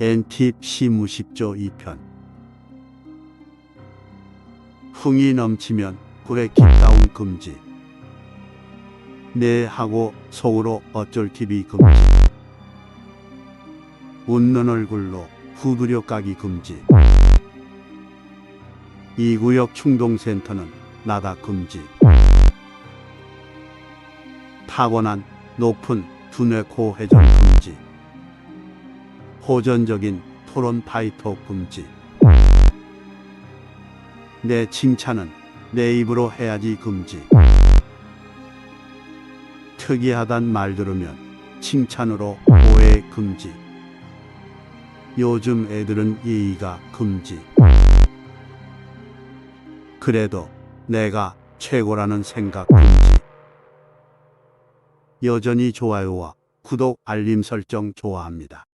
NT 시무십조 2편. 흥이 넘치면 굴에 깃다운 금지. 내 하고 속으로 어쩔 TV 금지. 웃는 얼굴로 후두려 까기 금지. 이 구역 충동센터는 나다 금지. 타고난 높은 두뇌 코 회전 금지 호전적인 토론 파이터 금지 내 칭찬은 내 입으로 해야지 금지 특이하단 말 들으면 칭찬으로 오해 금지 요즘 애들은 예의가 금지 그래도 내가 최고라는 생각 금지 여전히 좋아요와 구독 알림 설정 좋아합니다.